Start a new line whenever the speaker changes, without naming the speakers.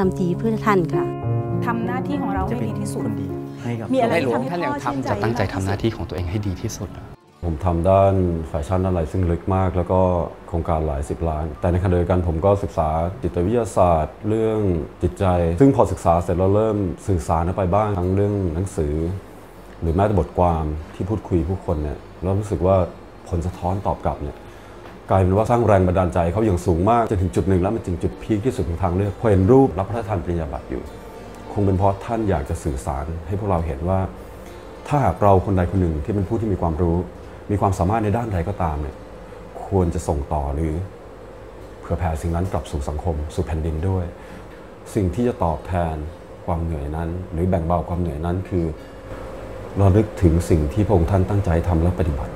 ทำดีเพื่อท่านค่ะ
ทำหน้าที่ของเราให้ดีที่สุด
คนดีให้กับ
มีอะไร
ตัว
ที่ทำให้
ท่านยัง
พ่อชื่น
ทำ
ใจ
จะตั้งใจ
มากที่
ทำ
สุด
หน้าที่ของตัวเองให้ดีที่สุดอะ
ผมทำด้านแฟชั่นอะไรซึ่งลึกมาก แล้วก็โครงการหลายสิบล้าน แต่ในขณะเดียวกันผมก็ศึกษาจิตวิทยาศาสตร์ เรื่องจิตใจ ซึ่งพอศึกษาเสร็จเราเริ่มสื่อสารออกไปบ้างทั้งเรื่องหนังสือ หรือแม้แต่บทความที่พูดคุยผู้คนเนี่ยเรารู้สึกว่าผลสะท้อนตอบกลับเนี่ย กลายเป็นว่าสร้างแรงบันดาลใจเขาอย่างสูงมากจนถึงจุดหนึ่งแล้วมันจึงจุดพีคที่สุดของทางเลือกพอเห็นรูปรับพระราชทานปริญญาบัตรอยู่ คงเป็นเพราะท่านอยากจะสื่อสารให้พวกเราเห็นว่า ถ้าหากเราคนใดคนหนึ่งที่เป็นผู้ที่มีความรู้ มีความสามารถในด้านใดก็ตามเนี่ยควรจะส่งต่อหรือเผื่อแผ่สิ่งนั้นกลับสู่สังคม สู่แผ่นดินด้วย สิ่งที่จะตอบแทนความเหนื่อยนั้น หรือแบ่งเบาความเหนื่อยนั้นคือเราลึกถึงสิ่งที่พระองค์ท่านตั้งใจทำและปฏิบัติ